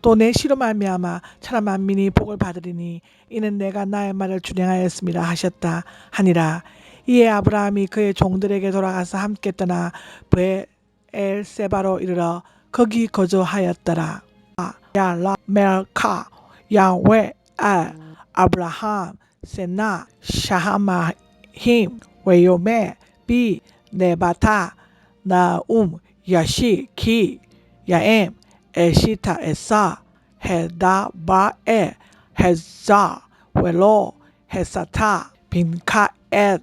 또 내 시로 말미암아 천하 만민이 복을 받으리니 이는 내가 나의 말을 준행하였습니다 하셨다 하니라. 이에 아브라함이 그의 종들에게 돌아가서 함께 떠나 브엘세바로 이르러 거기 거주하였더라. 야라 멜카 야웨 알 아브라함 세나 샤하마힘 웨요메 비 네바타 나움 야시 키 야엠 에시타 에사 헤다바에 헤자 웨로 헤사타 빈카 엣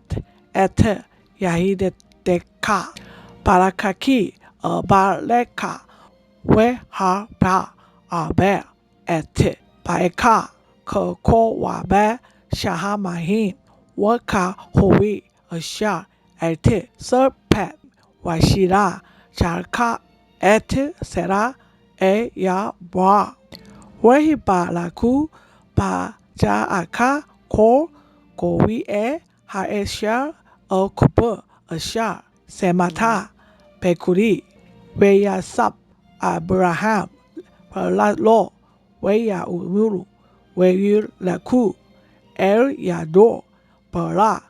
에트 야히데 데카 바라카키 어바레카 웨하바 아베 에트 바에카 커코와베 샤하마힌 워카 호위 어샤 에트 서펫 와시라 잘카 에트 세라 에야와 웨히바라쿠 바자아카 고 고위에 하에샤 어쿠프 어샤 세마타 베쿠리 웨야삽 아브라함 발라로 웨야우무루 웨율라쿠 엘야도 버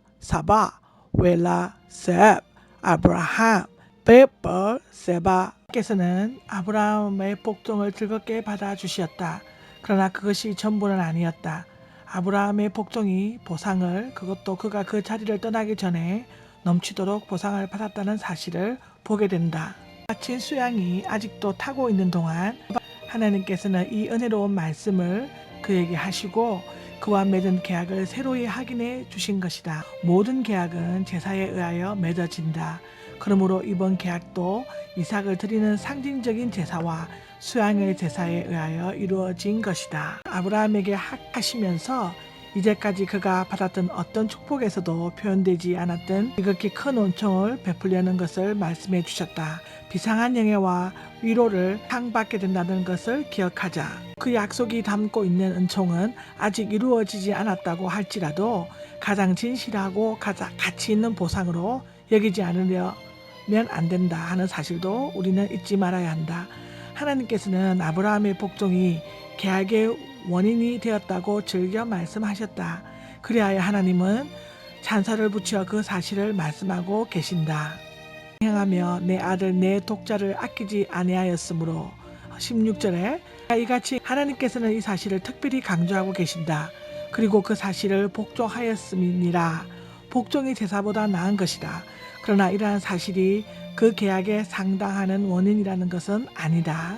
라 사바 웨라셉 아브라함 베버 세바 께서는 아브라함의 복종을 즐겁게 받아주셨다. 그러나 그것이 전부는 아니었다. 아브라함의 복종이 보상을 그것도 그가 그 자리를 떠나기 전에 넘치도록 보상을 받았다는 사실을 보게 된다. 마친 수양이 아직도 타고 있는 동안 하나님께서는 이 은혜로운 말씀을 그에게 하시고 그와 맺은 계약을 새로이 확인해 주신 것이다. 모든 계약은 제사에 의하여 맺어진다. 그러므로 이번 계약도 이삭을 드리는 상징적인 제사와 수양의 제사에 의하여 이루어진 것이다. 아브라함에게 하시면서 이제까지 그가 받았던 어떤 축복에서도 표현되지 않았던 지극히 큰 온총을 베풀려는 것을 말씀해 주셨다. 비상한 영예와 위로를 상받게 된다는 것을 기억하자. 그 약속이 담고 있는 은총은 아직 이루어지지 않았다고 할지라도 가장 진실하고 가장 가치 있는 보상으로 여기지 않으려면 안 된다 하는 사실도 우리는 잊지 말아야 한다. 하나님께서는 아브라함의 복종이 계약의 원인이 되었다고 즐겨 말씀하셨다. 그리하여 하나님은 찬사를 붙여 그 사실을 말씀하고 계신다. 행하며 내 아들 내 독자를 아끼지 아니하였으므로 16절에 이같이 하나님께서는 이 사실을 특별히 강조하고 계신다. 그리고 그 사실을 복종하였음이니라. 복종이 제사보다 나은 것이다. 그러나 이러한 사실이 그 계약에 상당하는 원인이라는 것은 아니다.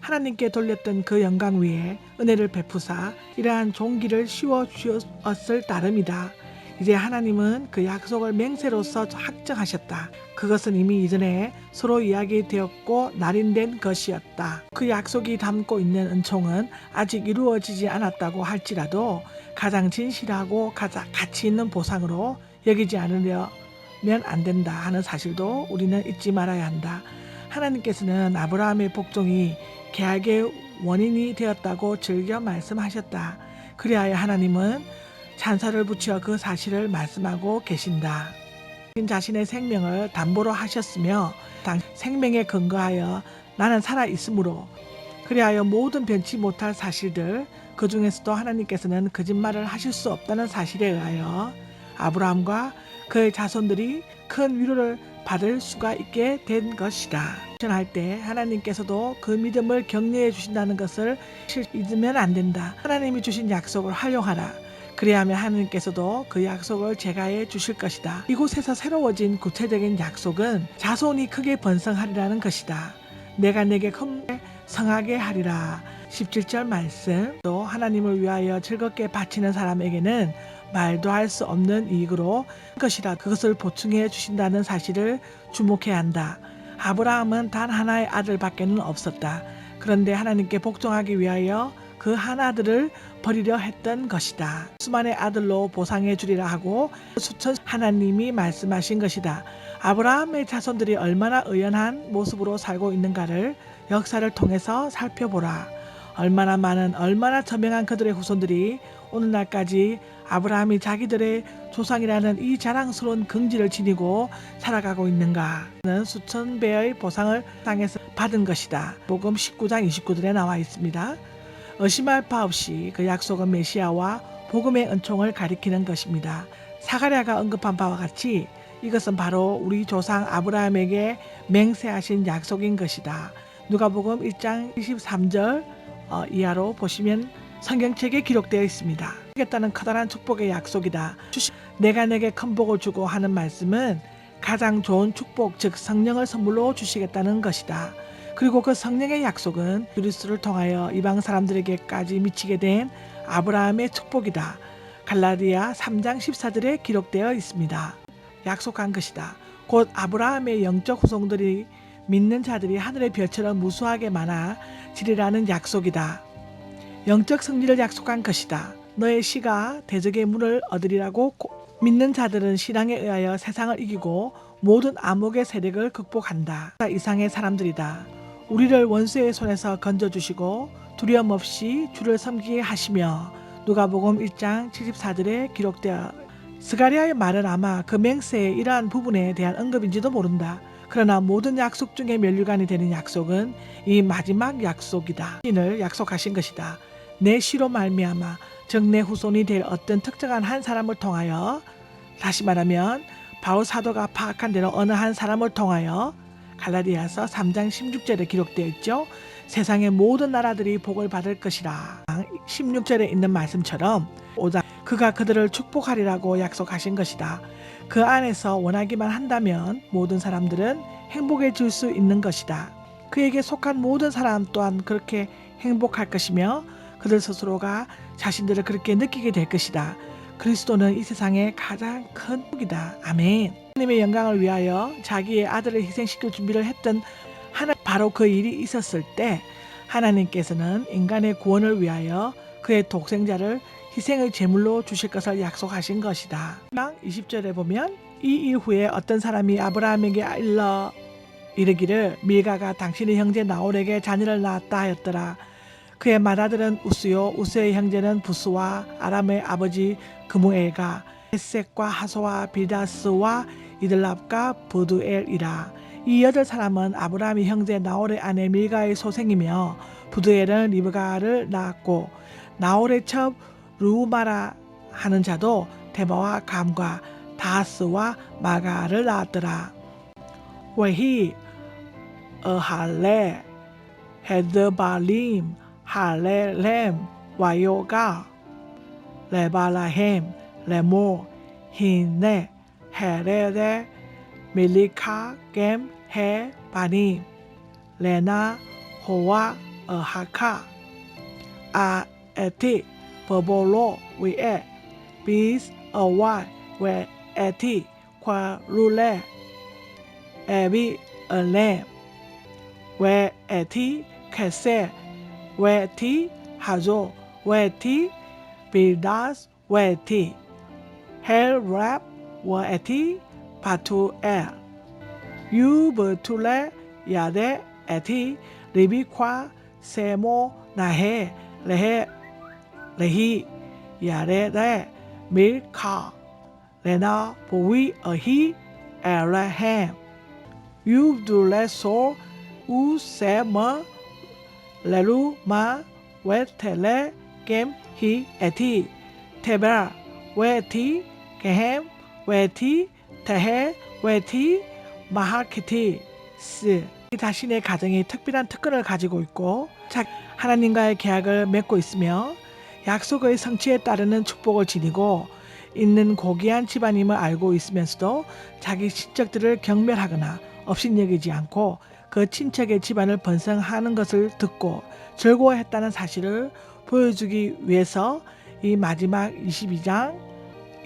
하나님께 돌렸던 그 영광 위에 은혜를 베푸사 이러한 종기를 씌워 주었을 따름이다. 이제 하나님은 그 약속을 맹세로서 확정하셨다. 그것은 이미 이전에 서로 이야기되었고 날인된 것이었다. 그 약속이 담고 있는 은총은 아직 이루어지지 않았다고 할지라도 가장 진실하고 가장 가치 있는 보상으로 여기지 않으려면 안 된다 하는 사실도 우리는 잊지 말아야 한다. 하나님께서는 아브라함의 복종이 계약의 원인이 되었다고 즐겨 말씀하셨다. 그리하여 하나님은 찬사를 붙여 그 사실을 말씀하고 계신다. 자신의 생명을 담보로 하셨으며 생명에 근거하여 나는 살아 있으므로 그리하여 모든 변치 못할 사실들 그 중에서도 하나님께서는 거짓말을 하실 수 없다는 사실에 의하여 아브라함과 그의 자손들이 큰 위로를 받을 수가 있게 된 것이다. 전할 때 하나님께서도 그 믿음을 격려해 주신다는 것을 잊으면 안 된다. 하나님이 주신 약속을 활용하라. 그리하면 하나님께서도 그 약속을 제가해 주실 것이다. 이곳에서 새로워진 구체적인 약속은 자손이 크게 번성하리라는 것이다. 내가 내게 큰 성하게 하리라. 17절 말씀 또 하나님을 위하여 즐겁게 바치는 사람에게는 말도 할 수 없는 이익으로 것이라 그것을 보충해 주신다는 사실을 주목해야 한다. 아브라함은 단 하나의 아들밖에는 없었다. 그런데 하나님께 복종하기 위하여 그 한 아들을 버리려 했던 것이다. 수만의 아들로 보상해 주리라 하고 수천 하나님이 말씀하신 것이다. 아브라함의 자손들이 얼마나 의연한 모습으로 살고 있는가를 역사를 통해서 살펴보라. 얼마나 많은 얼마나 저명한 그들의 후손들이 오늘날까지 아브라함이 자기들의 조상이라는 이 자랑스러운 긍지를 지니고 살아가고 있는가 는 수천 배의 보상을 땅에서 받은 것이다. 복음 19장 29절에 나와 있습니다. 의심할 바 없이 그 약속은 메시아와 복음의 은총을 가리키는 것입니다. 사가랴가 언급한 바와 같이 이것은 바로 우리 조상 아브라함에게 맹세하신 약속인 것이다. 누가복음 1장 23절 어, 이하로 보시면 성경책에 기록되어 있습니다. 주겠다는 커다란 축복의 약속이다. 내가 내게 큰 복을 주고 하는 말씀은 가장 좋은 축복, 즉 성령을 선물로 주시겠다는 것이다. 그리고 그 성령의 약속은 그리스도를 통하여 이방 사람들에게까지 미치게 된 아브라함의 축복이다. 갈라디아 3장 14절에 기록되어 있습니다. 약속한 것이다. 곧 아브라함의 영적 후손들이 믿는 자들이 하늘의 별처럼 무수하게 많아 지리라는 약속이다. 영적 승리를 약속한 것이다. 너의 씨가 대적의 문을 얻으리라고 고- 믿는 자들은 신앙에 의하여 세상을 이기고 모든 암흑의 세력을 극복한다. 이상의 사람들이다. 우리를 원수의 손에서 건져주시고 두려움 없이 주를 섬기게 하시며 누가복음 1장 74절에 기록되어 스가리아의 말은 아마 그 맹세의 이러한 부분에 대한 언급인지도 모른다. 그러나 모든 약속 중에 면류관이 되는 약속은 이 마지막 약속이다. 신을 약속하신 것이다. 내 시로 말미암아 즉 내 후손이 될 어떤 특정한 한 사람을 통하여 다시 말하면 바울 사도가 파악한 대로 어느 한 사람을 통하여 갈라디아서 3장 16절에 기록되어 있죠. 세상의 모든 나라들이 복을 받을 것이라. 16절에 있는 말씀처럼 오자 그가 그들을 축복하리라고 약속하신 것이다. 그 안에서 원하기만 한다면 모든 사람들은 행복해질 수 있는 것이다. 그에게 속한 모든 사람 또한 그렇게 행복할 것이며 그들 스스로가 자신들을 그렇게 느끼게 될 것이다. 그리스도는 이 세상의 가장 큰 복이다. 아멘. 하나님의 영광을 위하여 자기의 아들을 희생시킬 준비를 했던 하나 바로 그 일이 있었을 때 하나님께서는 인간의 구원을 위하여 그의 독생자를 희생의 제물로 주실 것을 약속하신 것이다. 20절에 보면 이 이후에 어떤 사람이 아브라함에게 일러 이르기를 밀가가 당신의 형제 나홀에게 자녀를 낳았다 하였더라. 그의 맏아들은 우스요 우스의 형제는 부스와 아람의 아버지 그무엘가 에색과 하소와 비다스와 이들랍과 부두엘이라. 이 여덟 사람은 아브라함의 형제 나홀의 아내 밀가의 소생이며 부두엘은 리브가를 낳았고 나홀의 첩 รูมาราฮานันชาโดเทบาวะคามกาทาสุวะบากาเรลาตราไวฮีเออฮาเล่เฮเดอร์บาลิมฮาเล่เลมวายโอกาเลบาลาเฮมเลโมฮินเน่แฮเรเดเมลิกาเกมแฮปานีเลนาโฮวาเออฮาคาอาเอติ 할레 헤드발림 할레렘 와요가 레발라헴 레모 히네 헤레레 밀리카 겜헤 바님 레나 호와 어하카 아 에티 버볼로 위에 비스 어와 웨 에티 콰룰레 에비 얼렘 웨 에티 캐세 웨티 하조 웨티 빌다스 웨티 헬랩 웨티 바투엘 유버툴레 야데 에티 리비ኳ 세모 나헤 레헤 레히 야레레 밀카 레나 보위 어히 에라햄 유둘레소 우세머 레루마 웨텔레 겜히 에티 테베라 웨티 게햄 웨티 테헤 웨티 마하키티 스 자신의 가정에 특별한 특권을 가지고 있고 자, 하나님과의 계약을 맺고 있으며 약속의 성취에 따르는 축복을 지니고 있는 고귀한 집안임을 알고 있으면서도 자기 친척들을 경멸하거나 업신여기지 않고 그 친척의 집안을 번성하는 것을 듣고 즐거워했다는 사실을 보여주기 위해서 이 마지막 22장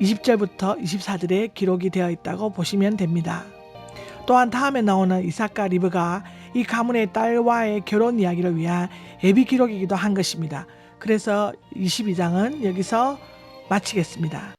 20절부터 24절에 기록이 되어 있다고 보시면 됩니다. 또한 다음에 나오는 이삭과 리브가 이 가문의 딸과의 결혼 이야기를 위한 예비 기록이기도 한 것입니다. 그래서 22장은 여기서 마치겠습니다.